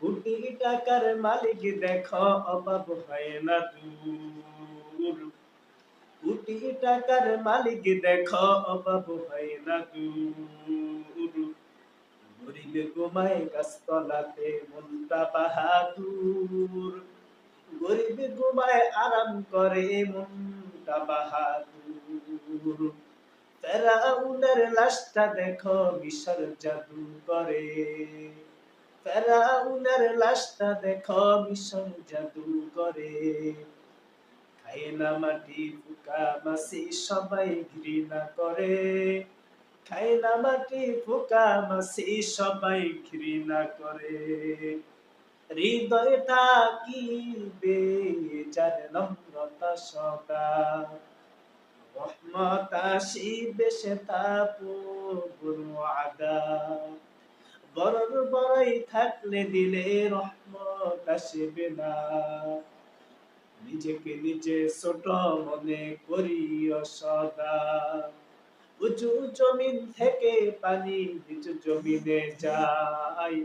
কোটি টাকার মালিক দেখো, অভাব হয় না দূর। কোটি টাকার মালিক দেখো, অভাব হয় না দূর। গরিব ঘুমায় গাছতলাতে মনটা বাহাদুর। গরিব ঘুমায় আরাম করে মনটা বাহাদুর। ফেরাউনের লাশটা দেখো, মিশর জাদু করে। ফেরাউনের লাশটা দেখো মিশর জাদু করে। খায় না মাটি ফুকা মাসি সবাই ঘৃণা করে। খায় না মাটি ফুকা মাসি সবাই ঘৃণা করে। হৃদয়টা কি বে যার নম্রতা সদা। রহমত আসিবে সে তাপু আদা বরর বড়াই থাকলে দিলে রহমত আসবে না। নিজেকে নিজে ছোট মনে করিও সদা। উঁচু জমিন থেকে পানি, নিচু জমিনে যায়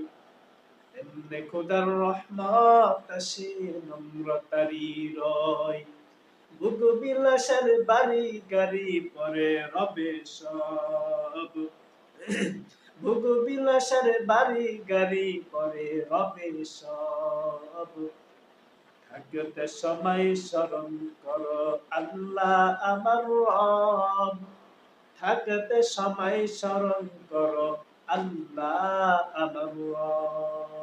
এমনে খোদার রহমত আসে নম্রতারি রয়। ভোগ বিলাসের বাড়ি গাড়ি পরে রবে সব। ভোগ বিলাসের বাড়ি গাড়ি করে রবে সব। থাকতে সময় স্মরণ করো আল্লাহ আমার রব। থাকতে সময় স্মরণ করো আল্লাহ আমার রব।